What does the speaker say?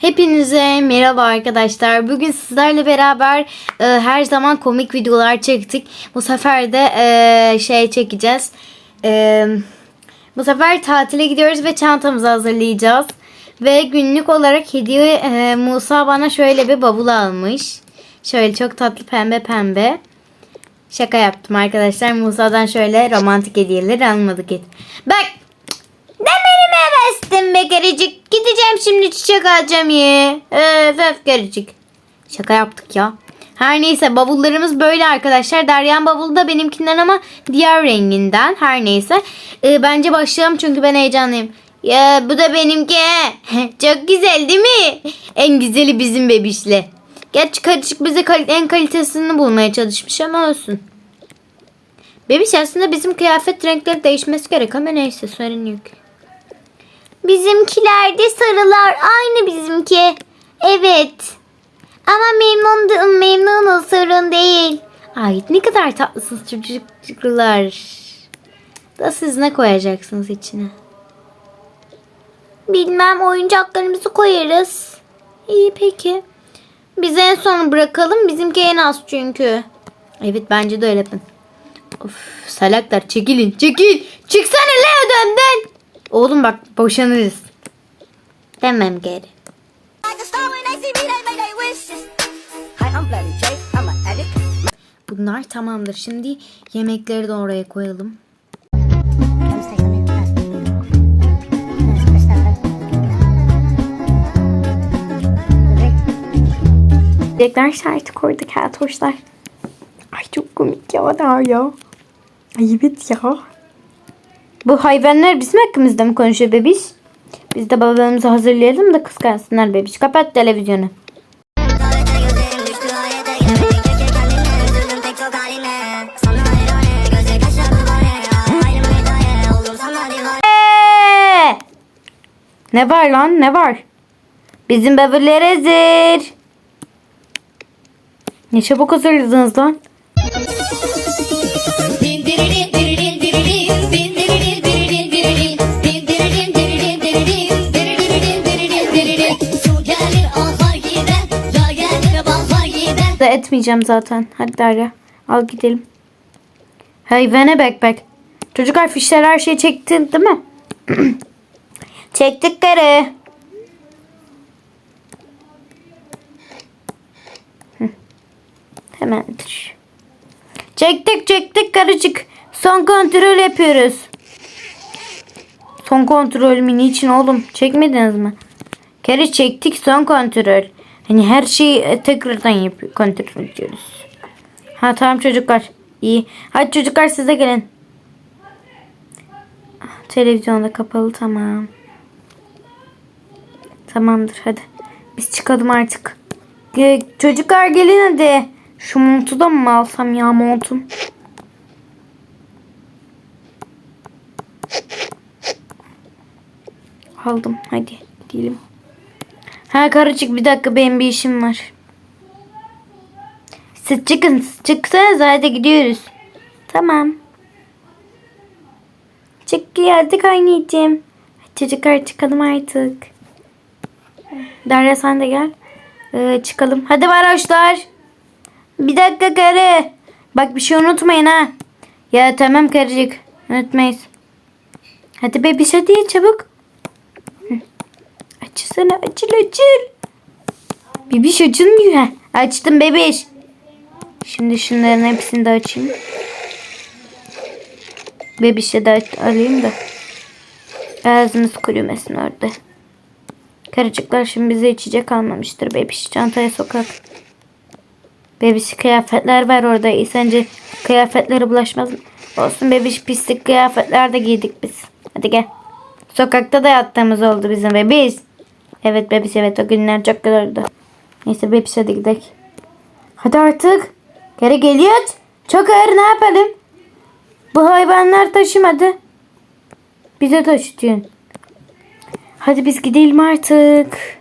Hepinize merhaba arkadaşlar. Bugün sizlerle beraber e, her zaman komik videolar çektik. Bu sefer de e, şey çekeceğiz. E, bu sefer tatile gidiyoruz ve çantamızı hazırlayacağız. Ve günlük olarak hediye e, Musa bana şöyle bir bavul almış. Şöyle çok tatlı pembe pembe. Şaka yaptım arkadaşlar. Musa'dan şöyle romantik hediyeler almadık. Bak hevestim be gericik. Gideceğim şimdi çiçek alacağım ye. Öf öf gericik. Şaka yaptık ya. Her neyse bavullarımız böyle arkadaşlar. Deryan bavulu da benimkinden ama diğer renginden. Her neyse. Ee, bence başlayalım çünkü ben heyecanlıyım. Ya bu da benimki. Çok güzel değil mi? En güzeli bizim bebişle. Gerçi karışık bize en kalitesini bulmaya çalışmış ama olsun. Bebiş aslında bizim kıyafet renkleri değişmesi gerek ama neyse sorun yok. Bizimkilerde sarılar aynı bizimki. Evet. Ama memnun memnunuz sorun değil. Ay ne kadar tatlısınız çocuklar. Da siz ne koyacaksınız içine? Bilmem oyuncaklarımızı koyarız. İyi peki. Biz en son bırakalım. Bizimki en az çünkü. Evet bence de öyle yapın. Of salaklar çekilin çekil. Çıksana le ödemden. Oğlum bak boşanırız. Demem geri. Bunlar tamamdır. Şimdi yemekleri de oraya koyalım. Yemekler şartı koyduk keltoşlar. Ay çok komik ya daha ya. Ay evet ya. Bu hayvanlar bizim hakkımızda mı konuşuyor bebiş? Biz de babalarımızı hazırlayalım da kıskansınlar bebiş. Kapat televizyonu. Ne var lan ne var? Bizim böbürler hazır. Ne çabuk hazırladınız lan? Da etmeyeceğim zaten. Hadi Derya al gidelim. Hayvana bak bak. Çocuklar fişler her şeyi çekti değil mi? Çektik karı. Hemendir. Çektik çektik karıcık. Son kontrol yapıyoruz. Son kontrol mü? Niçin oğlum? Çekmediniz mi? Kere çektik son kontrol. Hani her şeyi e, tekrardan yapıyor. Kontrol ediyoruz. Ha tamam çocuklar. İyi. Hadi çocuklar siz de gelin. Televizyonda kapalı tamam. Tamamdır hadi. Biz çıkalım artık. Çocuklar gelin hadi. Şu montu da mı alsam ya montum? Aldım hadi gidelim. Ha karıcık bir dakika benim bir işim var. Siz çıkın siz çıksanız hadi gidiyoruz. Tamam. Çık geldik anneciğim. Çocuklar çıkalım artık. Derya sen de gel. Ee, çıkalım. Hadi varoşlar. Bir dakika karı. Bak bir şey unutmayın ha. Ya tamam karıcık. Unutmayız. Hadi bebiş hadi çabuk. Açsana açıl açıl. Bebiş açılmıyor. ha. Açtım bebiş. Şimdi şunların hepsini de açayım. Bebişe de alayım da. Ağzımız kurumasın orada. Karıcıklar şimdi bize içecek almamıştır. Bebiş çantaya sokak. Bebiş kıyafetler var orada. Sence kıyafetlere bulaşmaz mı? Olsun bebiş pislik kıyafetler de giydik biz. Hadi gel. Sokakta da yattığımız oldu bizim bebiş. Evet bebiş evet o günler çok güzeldi. Neyse bebiş hadi gidelim. Hadi artık. Geri geliyor. Çok ağır ne yapalım? Bu hayvanlar taşımadı. Bize taşıtıyorsun. Hadi biz gidelim artık.